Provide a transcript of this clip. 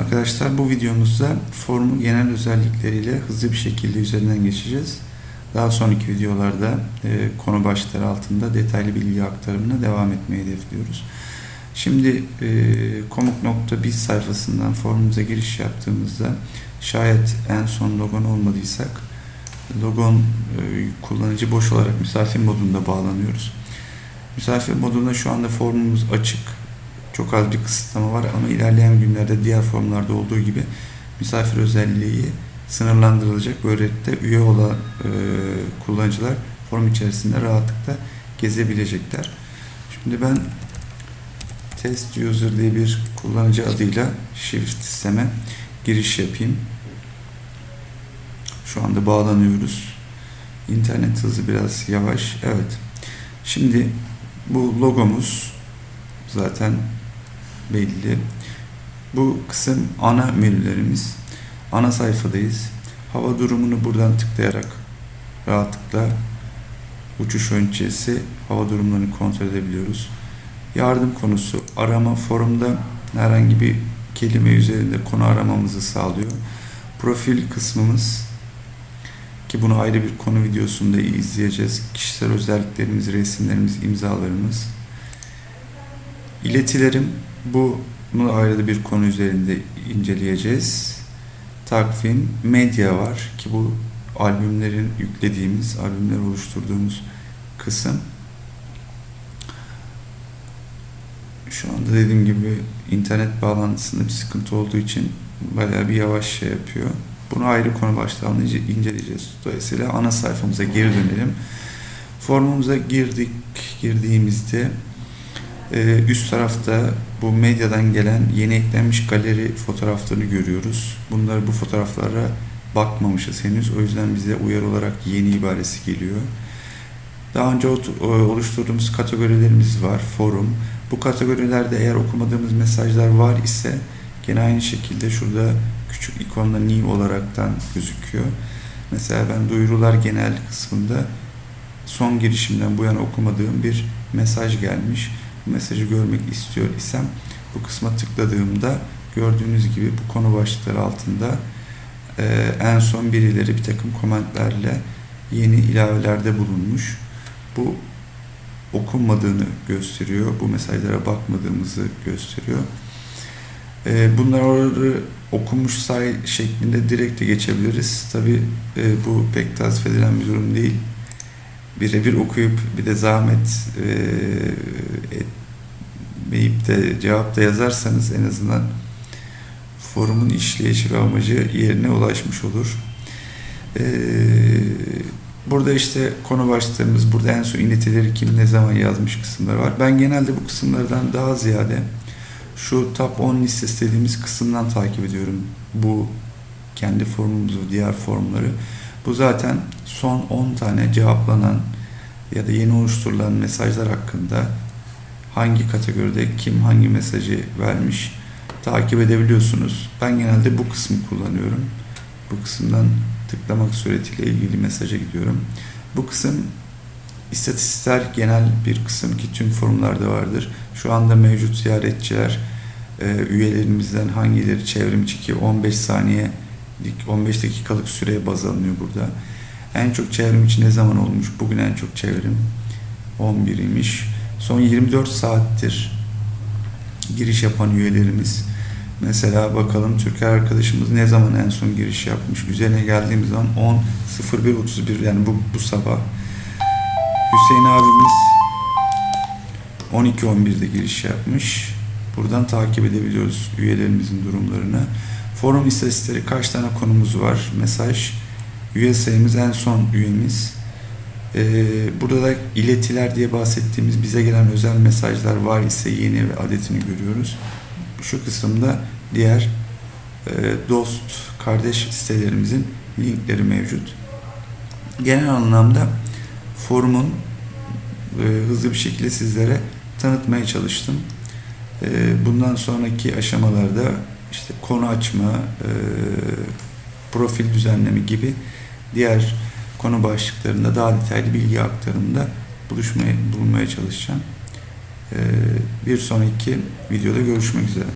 Arkadaşlar bu videomuzda formun genel özellikleriyle hızlı bir şekilde üzerinden geçeceğiz. Daha sonraki videolarda e, konu başlıkları altında detaylı bilgi aktarımına devam etmeyi hedefliyoruz. Şimdi e, komuk.biz sayfasından formumuza giriş yaptığımızda şayet en son logon olmadıysak logon e, kullanıcı boş olarak misafir modunda bağlanıyoruz. Misafir modunda şu anda formumuz açık. Çok az bir kısıtlama var ama ilerleyen günlerde diğer formlarda olduğu gibi misafir özelliği sınırlandırılacak. Böylelikle üye olan e, kullanıcılar form içerisinde rahatlıkla gezebilecekler. Şimdi ben test user diye bir kullanıcı adıyla shift sisteme giriş yapayım. Şu anda bağlanıyoruz. İnternet hızı biraz yavaş. Evet. Şimdi bu logomuz zaten belli. Bu kısım ana menülerimiz. Ana sayfadayız. Hava durumunu buradan tıklayarak rahatlıkla uçuş öncesi hava durumlarını kontrol edebiliyoruz. Yardım konusu arama forumda herhangi bir kelime üzerinde konu aramamızı sağlıyor. Profil kısmımız ki bunu ayrı bir konu videosunda izleyeceğiz. Kişisel özelliklerimiz, resimlerimiz, imzalarımız. İletilerim bu bunu ayrı bir konu üzerinde inceleyeceğiz. Takvim, medya var ki bu albümlerin yüklediğimiz, albümler oluşturduğumuz kısım. Şu anda dediğim gibi internet bağlantısında bir sıkıntı olduğu için bayağı bir yavaş şey yapıyor. Bunu ayrı konu başlığında inceleyeceğiz. Dolayısıyla ana sayfamıza geri dönelim. Formumuza girdik, girdiğimizde e, üst tarafta bu medyadan gelen yeni eklenmiş galeri fotoğraflarını görüyoruz. Bunları bu fotoğraflara bakmamışız henüz. O yüzden bize uyarı olarak yeni ibaresi geliyor. Daha önce oluşturduğumuz kategorilerimiz var. Forum. Bu kategorilerde eğer okumadığımız mesajlar var ise gene aynı şekilde şurada küçük ikonla new olaraktan gözüküyor. Mesela ben duyurular genel kısmında son girişimden bu yana okumadığım bir mesaj gelmiş. Mesajı görmek istiyor isem bu kısma tıkladığımda gördüğünüz gibi bu konu başlıkları altında e, en son birileri bir takım komentlerle yeni ilavelerde bulunmuş. Bu okunmadığını gösteriyor. Bu mesajlara bakmadığımızı gösteriyor. E, bunları okunmuş say şeklinde direkt de geçebiliriz. Tabi e, bu pek tasvip edilen bir durum değil. Birebir okuyup bir de zahmet e, etmeyip de cevap da yazarsanız en azından forumun işleyişi ve amacı yerine ulaşmış olur. E, burada işte konu başlıklarımız, burada en son initileri kim ne zaman yazmış kısımlar var. Ben genelde bu kısımlardan daha ziyade şu top 10 listesi dediğimiz kısımdan takip ediyorum. Bu kendi formumuzu, diğer formları. Bu zaten son 10 tane cevaplanan ya da yeni oluşturulan mesajlar hakkında hangi kategoride kim hangi mesajı vermiş takip edebiliyorsunuz. Ben genelde bu kısmı kullanıyorum. Bu kısımdan tıklamak suretiyle ilgili mesaja gidiyorum. Bu kısım istatistikler genel bir kısım ki tüm forumlarda vardır. Şu anda mevcut ziyaretçiler e, üyelerimizden hangileri çevrimiçi ki 15 saniye 15 dakikalık süreye baz alınıyor burada. En çok çevrim için ne zaman olmuş? Bugün en çok çevrim 11 imiş. Son 24 saattir giriş yapan üyelerimiz. Mesela bakalım Türker arkadaşımız ne zaman en son giriş yapmış? Üzerine geldiğimiz zaman 10 01 31 yani bu bu sabah. Hüseyin abimiz 12 11'de giriş yapmış. Buradan takip edebiliyoruz üyelerimizin durumlarını. Forum istatistikleri kaç tane konumuz var? Mesaj. Üye sayımız en son üyemiz. Ee, burada da iletiler diye bahsettiğimiz bize gelen özel mesajlar var ise yeni ve adetini görüyoruz. Şu kısımda diğer e, dost, kardeş sitelerimizin linkleri mevcut. Genel anlamda forumun e, hızlı bir şekilde sizlere tanıtmaya çalıştım. E, bundan sonraki aşamalarda işte konu açma, e, profil düzenleme gibi diğer konu başlıklarında daha detaylı bilgi aktarımında buluşmaya, bulunmaya çalışacağım. E, bir sonraki videoda görüşmek üzere.